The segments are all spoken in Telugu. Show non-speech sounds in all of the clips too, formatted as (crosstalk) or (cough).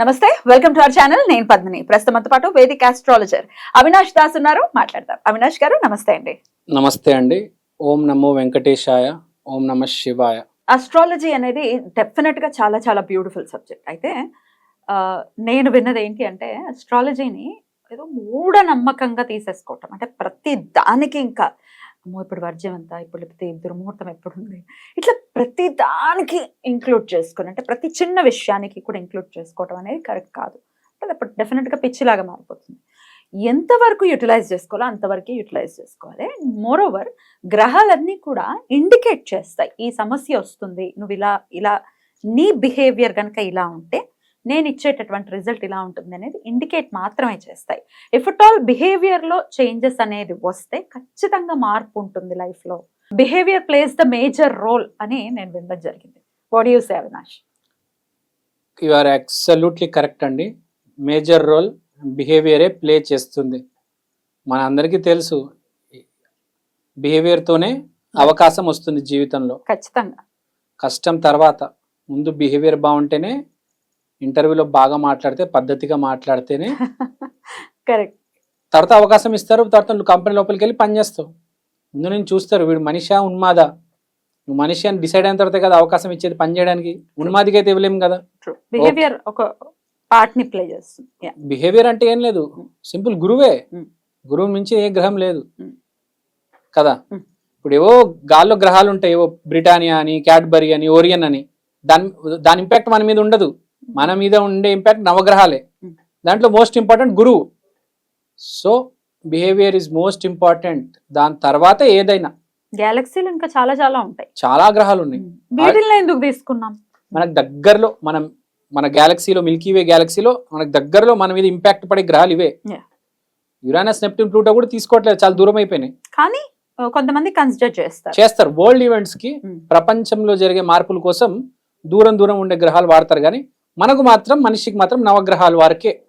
నమస్తే వెల్కమ్ టు అవర్ ఛానల్ నేను పద్మిని. ప్రస్తుతంతో పాటు వేదిక ఆస్ట్రాలజర్ అవినాష్ దాస్ ఉన్నారు. మాట్లాడతాం అవినాష్ గారు నమస్తే అండి. నమస్తే అండి. ఓం నమో వెంకటేశాయ ఓం నమ శివాయ. అస్ట్రాలజీ అనేది డెఫినెట్గా చాలా చాలా బ్యూటిఫుల్ సబ్జెక్ట్ అయితే నేను విన్నది ఏంటి అంటే అస్ట్రాలజీని ఏదో మూఢనమ్మకంగా తీసేసుకోవటం. అంటే ప్రతి దానికి ఇంకా అమ్మో! ఇప్పుడు వర్జ్యం ఎంత? ఇప్పుడు లేకపోతే దుర్ముహూర్తం ఎప్పుడు ఉంది ఇట్లా ప్రతి దానికి ఇంక్లూడ్ చేసుకుని అంటే ప్రతి చిన్న విషయానికి కూడా ఇంక్లూడ్ చేసుకోవటం అనేది కరెక్ట్ కాదు. అంటే అప్పుడు డెఫినెట్గా పిచ్చిలాగా మారిపోతుంది. ఎంతవరకు యూటిలైజ్ చేసుకోవాలో అంతవరకే యూటిలైజ్ చేసుకోవాలి. మోర్ ఓవర్ గ్రహాలన్నీ కూడా ఇండికేట్ చేస్తాయి. ఈ సమస్య వస్తుంది నువ్వు ఇలా ఇలా నీ బిహేవియర్ కనుక ఇలా ఉంటే నేను ఇచ్చేటటువంటి రిజల్ట్ ఇలా ఉంటుంది అనేది ఇండికేట్ మాత్రమే చేస్తాయి. ఇఫ్ అట్ ఆల్ బిహేవియర్లో చేంజెస్ అనేది వస్తే ఖచ్చితంగా మార్పు ఉంటుంది లైఫ్లో behaviour plays the major role అని నేను వినడం జరిగింది. What you say Avinash you are absolutely correct అండి. మేజర్ రోల్ బిహేవియరే ప్లే చేస్తుంది. మన అందరికీ తెలుసు బిహేవియర్తోనే అవకాశం వస్తుంది జీవితంలో. ఖచ్చితంగా. కష్టం తర్వాత ముందు బిహేవియర్ బాగుంటేనే ఇంటర్వ్యూలో బాగా మాట్లాడితే పద్ధతిగా మాట్లాడితేనే (laughs) కరెక్ట్ తర్వాత అవకాశం ఇస్తారు తర్వాత నువ్వు కంపెనీ లోపలికి వెళ్ళి పని చేస్తావు. ముందు నేను చూస్తారు వీడు మనిషా ఉన్మాదా? నువ్వు మనిషి అని డిసైడ్ అయిన తర్వాత కదా అవకాశం ఇచ్చేది పని చేయడానికి. ఉన్మాదికి అయితే ఇవ్వలేము కదా? బిహేవియర్ ఒక పార్ట్ని ప్లే చేస్తుంది. బిహేవియర్ అంటే ఏం లేదు. సింపుల్ గురువే. Mm. గురువు మించి ఏ గ్రహం లేదు. Mm. కదా. ఇప్పుడు ఏవో గాల్లో గ్రహాలు ఉంటాయి. ఏవో బ్రిటానియా అని క్యాడ్బరీ అని ఓరియన్ అని. దాని దాని ఇంపాక్ట్ మన మీద ఉండదు. మన మీద ఉండే ఇంపాక్ట్ నవగ్రహాలే. Mm. దాంట్లో మోస్ట్ ఇంపార్టెంట్ గురువు. So behaviour is most important దాని తర్వాత ఏదైనా. గ్యాలక్సీలు ఇంకా చాలా చాలా ఉంటాయి. చాలా గ్రహాలు ఉన్నాయి. వీటిల్లో ఎందుకు తీసుకున్నాం? మనకు దగ్గరలో మనం మన గ్యాలక్సీలో మిల్కీవే గ్యాలక్సీలో మనకు దగ్గరలో మన మీద ఇంపాక్ట్ పడే గ్రహాలు ఇవే. యురానస్ నెప్ట్యూన్ ప్లూటో కూడా తీసుకోవట్లేదు. చాలా దూరం అయిపోయినాయి. కానీ కొంతమంది కన్సిడర్ చేస్తారు. చేస్తారు. వరల్డ్ ఈవెంట్స్కి Mm. ప్రపంచంలో జరిగే మార్పుల కోసం దూరం దూరం ఉండే గ్రహాలు వాడతారు. కానీ మనకు మాత్రం మనిషికి మాత్రం నవగ్రహాలు వారికే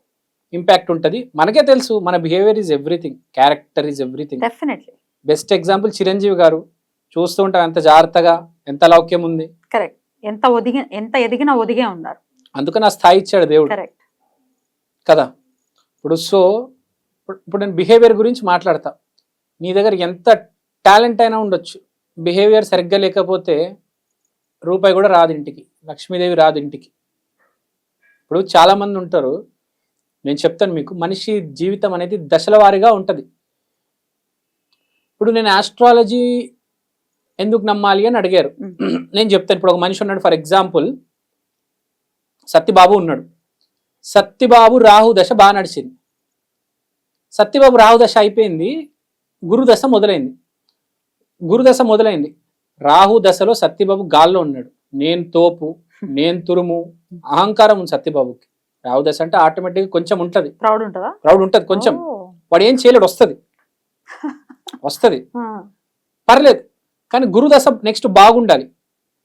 ఇంపాక్ట్ ఉంటుంది. మనకే తెలుసు మన behaviour is everything character is everything definitely best example Chiranjeevi garu. చూస్తూ ఉంటాం ఎంత జాగ్రత్తగా ఎంత లౌక్యం ఉంది. కరెక్ట్ ఎంత ఒదిగి ఎంత ఎదిగినా ఒదిగే ఉన్నారు. అందుకని ఆ స్థాయి ఇచ్చాడు దేవుడు. కరెక్ట్ కదా? ఇప్పుడు సో ఇప్పుడు- ఇప్పుడు నేను బిహేవియర్ గురించి మాట్లాడతా. నీ దగ్గర ఎంత టాలెంట్ అయినా ఉండొచ్చు. బిహేవియర్ సరిగ్గా లేకపోతే రూపాయి కూడా రాదు ఇంటికి. లక్ష్మీదేవి రాదు ఇంటికి. ఇప్పుడు చాలా మంది ఉంటారు. నేను చెప్తాను మీకు మనిషి జీవితం అనేది దశల వారీగా ఉంటుంది. ఇప్పుడు నేను ఆస్ట్రాలజీ ఎందుకు నమ్మాలి అని అడిగారు. నేను చెప్తాను ఇప్పుడు ఒక మనిషి ఉన్నాడు ఫర్ ఎగ్జాంపుల్ సత్యబాబు ఉన్నాడు. సత్యబాబు రాహు దశ బాగా నడిచింది. సత్యబాబు రాహు దశ అయిపోయింది గురు దశ మొదలైంది. గురు దశ మొదలైంది. రాహు దశలో సత్యబాబు గాల్లో ఉన్నాడు. నేను తోపు నేను తురుము అహంకారం ఉంది సత్యబాబుకి. రాహు దశ అంటే ఆటోమేటిక్గా కొంచెం ఉంటది. ప్రౌడ్ ఉంటుందా ప్రౌడ్ ఉంటది కొంచెం. వాడు ఏం చేయలేడు వస్తుంది. (laughs) వస్తుంది. పర్లేదు. కానీ గురుదశ నెక్స్ట్ బాగుండాలి.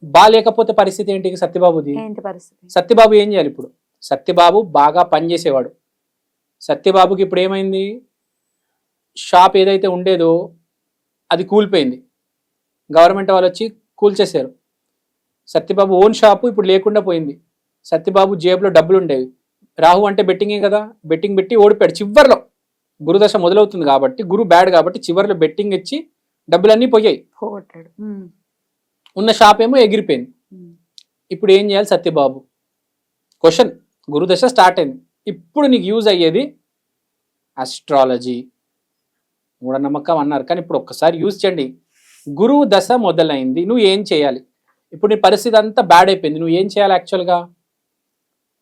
బాగాలేకపోతే పరిస్థితి ఏంటి సత్యబాబుది? సత్యబాబు ఏం చేయాలి ఇప్పుడు? సత్యబాబు బాగా పనిచేసేవాడు సత్యబాబుకి ఇప్పుడు ఏమైంది? షాప్ ఏదైతే ఉండేదో అది కూలిపోయింది. గవర్నమెంట్ వాళ్ళు వచ్చి కూల్చేశారు. సత్యబాబు ఓన్ షాపు ఇప్పుడు లేకుండా పోయింది. సత్యబాబు జేబులో డబ్బులు ఉండేవి రాహు అంటే బెట్టింగే కదా? బెట్టింగ్ పెట్టి ఓడిపోయాడు చివర్లో. గురుదశ మొదలవుతుంది కాబట్టి గురు బ్యాడ్ కాబట్టి చివర్లో బెట్టింగ్ ఇచ్చి డబ్బులన్నీ పోయాయి. ఉన్న షాప్ ఏమో ఎగిరిపోయింది. ఇప్పుడు ఏం చేయాలి సత్యబాబు? క్వశ్చన్ గురుదశ స్టార్ట్ అయింది. ఇప్పుడు నీకు యూజ్ అయ్యేది అస్ట్రాలజీ మూఢనమ్మకం అన్నారు. కానీ ఇప్పుడు ఒక్కసారి యూజ్ చేయండి. గురువు దశ మొదలైంది. నువ్వు ఏం చేయాలి? ఇప్పుడు నీ పరిస్థితి అంతా బ్యాడ్ అయిపోయింది. నువ్వు ఏం చేయాలి యాక్చువల్గా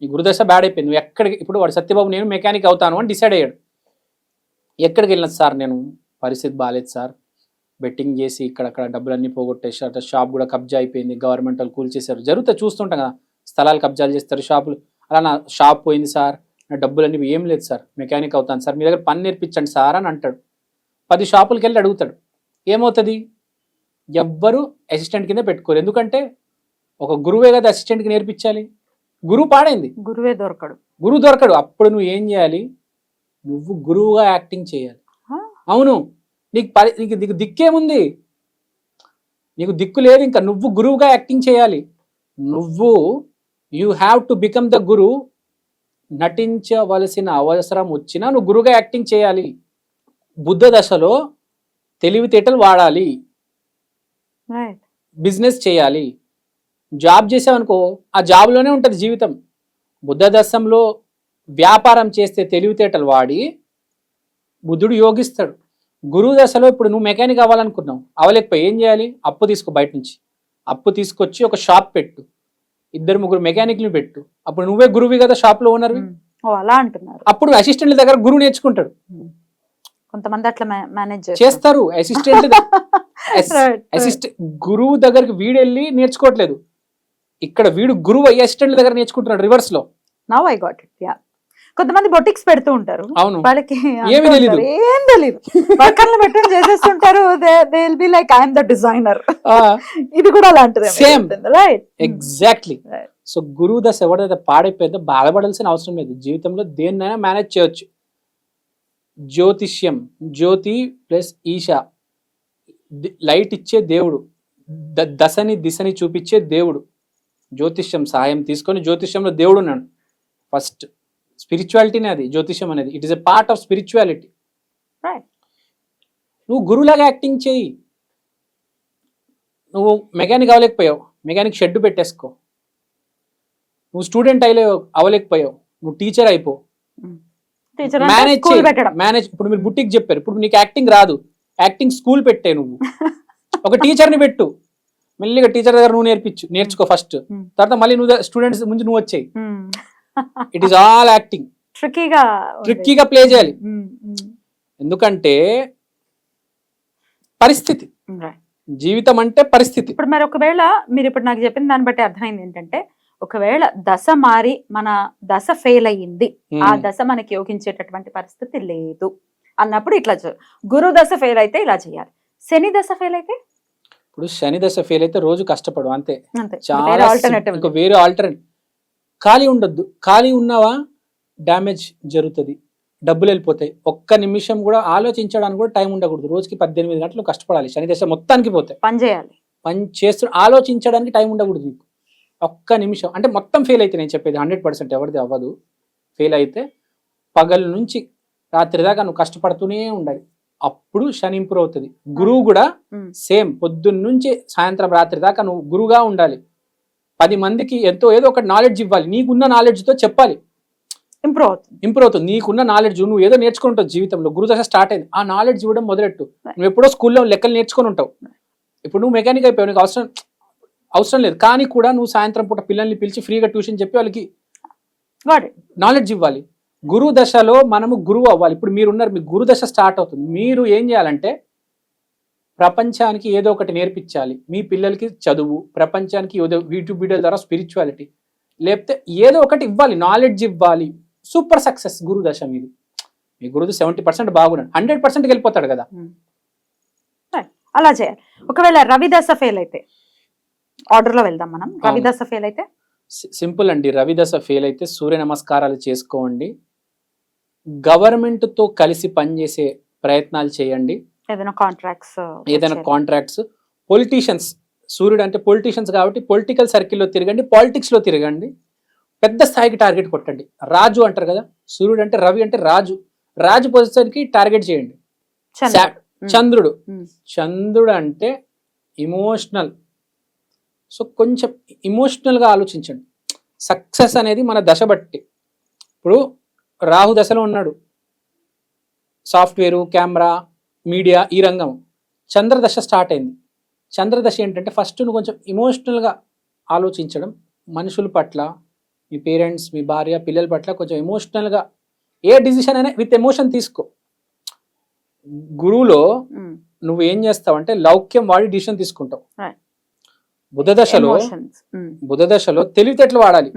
నీ గురుదశ బ్యాడ్ అయిపోయింది. నువ్వు ఎక్కడికి ఇప్పుడు వాడు సత్యబాబు నేను మెకానిక్ అవుతాను అని డిసైడ్ అయ్యాడు. ఎక్కడికి వెళ్ళిన సార్ నేను? పరిస్థితి బాగాలేదు సార్. బెట్టింగ్ చేసి ఇక్కడక్కడ డబ్బులన్నీ పోగొట్టేసి అట్లా షాప్ కూడా కబ్జా అయిపోయింది. గవర్నమెంట్ వాళ్ళు కూల్చేశారు జరుగుతా చూస్తుంటాం కదా. స్థలాలు కబ్జాలు చేస్తారు షాపులు అలా నా షాప్ పోయింది సార్. నా డబ్బులన్నీ ఏం లేదు సార్. మెకానిక్ అవుతాను సార్. మీ దగ్గర పని నేర్పించండి సార్ అని అంటాడు. పది షాపులకి వెళ్ళి అడుగుతాడు. ఏమవుతుంది? ఎవ్వరూ అసిస్టెంట్ కింద పెట్టుకోరు. ఎందుకంటే ఒక గురువే కదా అసిస్టెంట్కి నేర్పించాలి. గురువు పాడైంది. గురువే దొరకడు. గురువు దొరకడు. అప్పుడు నువ్వు ఏం చేయాలి? నువ్వు గురువుగా యాక్టింగ్ చేయాలి? అవును. నీకు పరి నీకు నీకు దిక్కేముంది? నీకు దిక్కు లేదు ఇంకా. నువ్వు గురువుగా యాక్టింగ్ చేయాలి. నువ్వు you have to become the guru. నటించవలసిన అవసరం వచ్చినా నువ్వు గురుగా యాక్టింగ్ చేయాలి. బుద్ధ దశలో తెలివితేటలు వాడాలి. బిజినెస్ చేయాలి. జాబ్ చేసావనుకో ఆ జాబ్లోనే ఉంటుంది జీవితం. బుద్ధ దశంలో వ్యాపారం చేస్తే తెలివితేటలు వాడి బుద్ధుడు యోగిస్తాడు. గురువు దశలో ఇప్పుడు నువ్వు మెకానిక్ అవ్వాలనుకున్నావు. అవ్వలేకపోయి ఏం చేయాలి? అప్పు తీసుకో బయట నుంచి. అప్పు తీసుకొచ్చి ఒక షాప్ పెట్టు. ఇద్దరు ముగ్గురు మెకానిక్లు పెట్టు. అప్పుడు నువ్వే గురువి కదా షాప్లో ఓనర్వి? ఓ అలా అంటున్నారు. అప్పుడు అసిస్టెంట్ల దగ్గర గురువు నేర్చుకుంటాడు. కొంతమంది అట్లా మేనేజ్ చేస్తారు. అసిస్టెంట్ అసిస్టెంట్ (laughs) గురువు దగ్గరికి వీడు వెళ్ళి నేర్చుకోవట్లేదు. ఇక్కడ వీడు గురువు అయ్యి అసిస్టెంట్ల దగ్గర నేర్చుకుంటున్నాడు రివర్స్లో. Now I got it yeah కొంతమంది బొటిక్స్ పెడుతూ ఉంటారు. అవును. వాళ్ళకి ఏమీ. ఉంటారు, ఏం తెలియదు వర్కర్లు పెట్టుకుని చేసేస్తుంటారు they will be like I'm the designer ఇది కూడా అలాంటిదే Same. Right exactly. సో గురువు దశ ఎవడైతే పాడైపోయిందో బాధపడాల్సిన అవసరం లేదు. జీవితంలో దేన్నైనా మేనేజ్ చేయొచ్చు. జ్యోతిష్యం జ్యోతి ప్లస్ ఈశ. లైట్ ఇచ్చే దేవుడు. దశని దిశని చూపించే దేవుడు. జ్యోతిష్యం సహాయం తీసుకొని జ్యోతిష్యంలో దేవుడు ఉన్నాడు. ఫస్ట్ స్పిరిచువాలిటీనే అది జ్యోతిష్యం అనేది. It is a part of spirituality. నువ్వు గురువులాగా యాక్టింగ్ చేయి. నువ్వు మెకానిక్ అవ్వలేకపోయావు. మెకానిక్ షెడ్ పెట్టేసుకో. నువ్వు స్టూడెంట్ అయ్యలే అవ్వలేకపోయావు. నువ్వు టీచర్ అయిపో. మేనేజ్ పెట్టడం. మేనేజ్ ఇప్పుడు మీరు బుట్టికి చెప్పారు. ఇప్పుడు నీకు యాక్టింగ్ రాదు. యాక్టింగ్ స్కూల్ పెట్టే నువ్వు. (laughs) ఒక టీచర్ని పెట్టు. మెల్లిగా టీచర్ దగ్గర నువ్వు నేర్పించు నేర్చుకో ఫస్ట్ Hmm. తర్వాత మళ్ళీ నువ్వు స్టూడెంట్స్ ముందు నువ్వు వచ్చాయి. ఇట్ ఈస్ ఆల్ యాక్టింగ్ ట్రిక్కీగా ట్రిక్కీగా ప్లే చేయాలి. ఎందుకంటే పరిస్థితి. జీవితం అంటే పరిస్థితి. ఇప్పుడు మరి ఒకవేళ మీరు ఇప్పుడు నాకు చెప్పిన దాన్ని బట్టి అర్థమైంది ఏంటంటే ఒకవేళ దశ మారి మన దశ ఫెయిల్ అయ్యింది ఆ Hmm. దశ మనకి యోగించేటటువంటి పరిస్థితి లేదు. అన్నప్పుడు ఇట్లా గురు దశ ఫెయిల్ అయితే ఇలా చేయాలి. శని దశ ఫెయిల్ అయితే ఇప్పుడు శని దశ ఫెయిల్ అయితే రోజు కష్టపడు అంతే. చాలా వేరే ఇంకా ఆల్టర్నేట్ ఖాళీ ఉండొద్దు. ఖాళీ ఉన్నావా? డ్యామేజ్ జరుగుతుంది. డబ్బులు వెళ్ళిపోతాయి. ఒక్క నిమిషం కూడా ఆలోచించడానికి కూడా టైం ఉండకూడదు. రోజుకి పద్దెనిమిది గంటలు కష్టపడాలి. శని దశ మొత్తానికి పోతాయి పని చేయాలి. పని చేస్తూ ఆలోచించడానికి టైం ఉండకూడదు నీకు. ఒక్క నిమిషం. అంటే మొత్తం ఫెయిల్ అయితే నేను చెప్పేది హండ్రెడ్ పర్సెంట్ ఎవరిది అవ్వదు. ఫెయిల్ అయితే పగల నుంచి రాత్రి దాకా నువ్వు కష్టపడుతూనే ఉండాలి. అప్పుడు శని ఇంప్రూవ్ అవుతుంది. గురువు కూడా. సేమ్ పొద్దున్న నుంచి సాయంత్రం రాత్రి దాకా నువ్వు గురువుగా ఉండాలి. పది మందికి ఎంతో ఏదో ఒక నాలెడ్జ్ ఇవ్వాలి. నీకున్న నాలెడ్జ్తో చెప్పాలి. ఇంప్రూవ్ అవుతుంది. ఇంప్రూవ్ అవుతుంది. నీకున్న నాలెడ్జ్ నువ్వు ఏదో నేర్చుకుంటావు జీవితంలో. గురుదశ స్టార్ట్ అయింది. ఆ నాలెడ్జ్ ఇవ్వడం మొదలెట్టు? నువ్వు ఎప్పుడో స్కూల్లో లెక్కలు నేర్చుకొని ఉంటావు. ఇప్పుడు నువ్వు మెకానిక్ అయిపోయావు. నీకు అవసరం అవసరం లేదు. కానీ కూడా నువ్వు సాయంత్రం పూట పిల్లల్ని పిలిచి ఫ్రీగా ట్యూషన్ చెప్పి వాళ్ళకి నాలెడ్జ్ ఇవ్వాలి. గురు దశలో మనము గురువు అవ్వాలి. ఇప్పుడు మీరున్నారు మీ గురు దశ స్టార్ట్ అవుతుంది. మీరు ఏం చేయాలంటే ప్రపంచానికి ఏదో ఒకటి నేర్పించాలి. మీ పిల్లలకి చదువు ప్రపంచానికి ఏదో యూట్యూబ్ వీడియోల ద్వారా స్పిరిచువాలిటీ. లేకపోతే ఏదో ఒకటి ఇవ్వాలి నాలెడ్జ్ ఇవ్వాలి. సూపర్ సక్సెస్ గురు దశ మీది. మీ గురువు సెవెంటీ పర్సెంట్ బాగున్నాడు హండ్రెడ్ పర్సెంట్కి వెళ్ళిపోతాడు కదా. అలా చేయాలి. ఒకవేళ రవి దశ ఫెయిల్ అయితే ఆర్డర్లో వెళ్దాం మనం. రవి అవును. దశ ఫెయిల్ అయితే? సింపుల్ అండి. రవి దశ ఫెయిల్ అయితే సూర్య నమస్కారాలు చేసుకోండి. గవర్నమెంట్తో కలిసి పనిచేసే ప్రయత్నాలు చేయండి. ఏదైనా కాంట్రాక్ట్స్ ఏదైనా కాంట్రాక్ట్స్ పొలిటీషియన్స్ సూర్యుడు అంటే పొలిటీషియన్స్ కాబట్టి పొలిటికల్ సర్కిల్లో తిరగండి పాలిటిక్స్లో తిరగండి. పెద్ద స్థాయికి టార్గెట్ కొట్టండి. రాజు అంటారు కదా సూర్యుడు అంటే రవి అంటే రాజు. రాజు పొజిషన్కి టార్గెట్ చేయండి. చంద్రుడు. చంద్రుడు. అంటే ఇమోషనల్ సో కొంచెం ఇమోషనల్గా ఆలోచించండి. సక్సెస్ అనేది మన దశ బట్టి. ఇప్పుడు రాహు దశలో ఉన్నాడు సాఫ్ట్వేరు కెమెరా మీడియా ఈ రంగం చంద్రదశ స్టార్ట్ అయింది చంద్రదశ ఏంటంటే ఫస్ట్ నువ్వు కొంచెం ఇమోషనల్గా ఆలోచించడం మనుషుల పట్ల మీ పేరెంట్స్ మీ భార్య పిల్లల పట్ల కొంచెం ఎమోషనల్గా ఏ డిసిషన్ అయినా విత్ ఎమోషన్ తీసుకో గురువులో. నువ్వు ఏం చేస్తావు అంటే లౌక్యం వాడి డిసిషన్ తీసుకుంటావు. బుధ దశలో. బుధ దశలో తెలివితేటలు వాడాలి.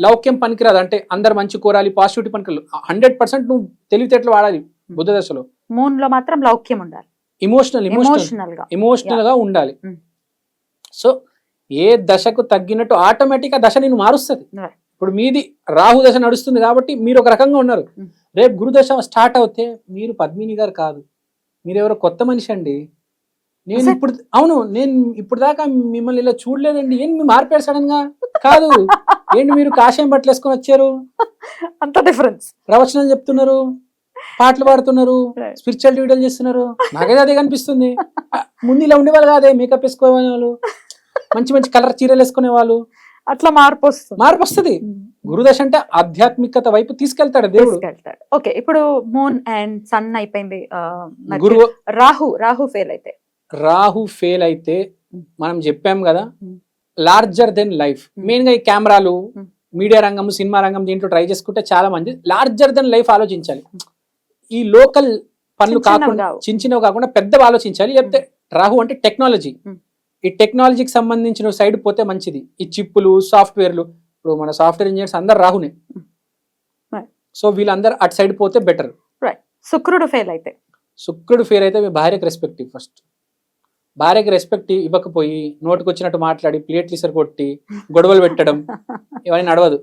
లౌక్యం పనికిరాదు. అంటే అందరు మంచి కోరాలి పాజిటివిటీ పనికిరాదు. హండ్రెడ్ పర్సెంట్ నువ్వు తెలివితేటలు వాడాలి బుధ దశలో. మూన్లో మాత్రం లౌక్యం ఉండాలి. ఇమోషనల్ ఇమోషనల్ ఎమోషనల్గా. ఉండాలి. Hmm. సో ఏ దశకు తగ్గినట్టు ఆటోమేటిక్గా దశ నేను మారుస్తుంది. ఇప్పుడు మీది రాహు దశ నడుస్తుంది కాబట్టి మీరు ఒక రకంగా ఉన్నారు. Hmm. రేపు గురు దశ స్టార్ట్ అవుతే మీరు పద్మిని గారు కాదు. మీరు ఎవరో కొత్త మనిషి అండి. నేను. ఇప్పుడు అవును నేను ఇప్పుడు దాకా మిమ్మల్ని ఇలా చూడలేదండి. ఏంటి మీ మార్పారు సడన్గా కాదు. (laughs) ఏంటి మీరు కాషాయం బట్టలు వేసుకొని వచ్చారు? అంత డిఫరెన్స్ ప్రవచనాలు చెప్తున్నారు పాటలు పాడుతున్నారు. స్పిరిచువల్ వీడియోలు చేస్తున్నారు. నాకైతే అదే కనిపిస్తుంది. ముందు ఇలా ఉండేవాళ్ళు కాదే మేకప్ వేసుకునే వాళ్ళు మంచి మంచి కలర్ చీరలు వేసుకునే వాళ్ళు. అట్లా మార్పు వస్తుంది. మార్పు వస్తుంది. గురుదశ అంటే ఆధ్యాత్మికత వైపు తీసుకెళ్తాడు దేవుడు. ఓకే ఇప్పుడు మూన్ అండ్ సన్ అయిపోయింది. గురువు రాహు రాహు ఫెయిల్ అయితే. రాహు ఫెయిల్ అయితే మనం చెప్పాం కదా Hmm. Larger than life Hmm. మెయిన్గా ఈ కెమెరాలు Hmm. మీడియా రంగం సినిమా రంగం దీంట్లో ట్రై చేసుకుంటే చాలా మంది లార్జర్ దెన్ లైఫ్ ఆలోచించాలి ఈ లోకల్ పనులు కాకుండా. చిన్న చిన్నవి కాకుండా పెద్దవి ఆలోచించాలి చెప్తే రాహు అంటే టెక్నాలజీ Hmm. ఈ టెక్నాలజీకి సంబంధించిన సైడ్ పోతే మంచిది ఈ చిప్పులు సాఫ్ట్వేర్లు ఇప్పుడు మన సాఫ్ట్వేర్ ఇంజనీర్స్ అందరు రాహునే Hmm. సో వీళ్ళందరూ అటు సైడ్ పోతే బెటర్ శుక్రుడు ఫెయిల్ అయితే శుక్రుడు ఫేర్ అయితే మీ భార్యకి రెస్పెక్ట్ ఫస్ట్ భార్యకి రెస్పెక్ట్ ఇవ్వకపోయి నోటికి వచ్చినట్టు మాట్లాడి ప్లేట్లు ఇసరు కొట్టి గొడవలు పెట్టడం (laughs) ఇవన్నీ నడవదు.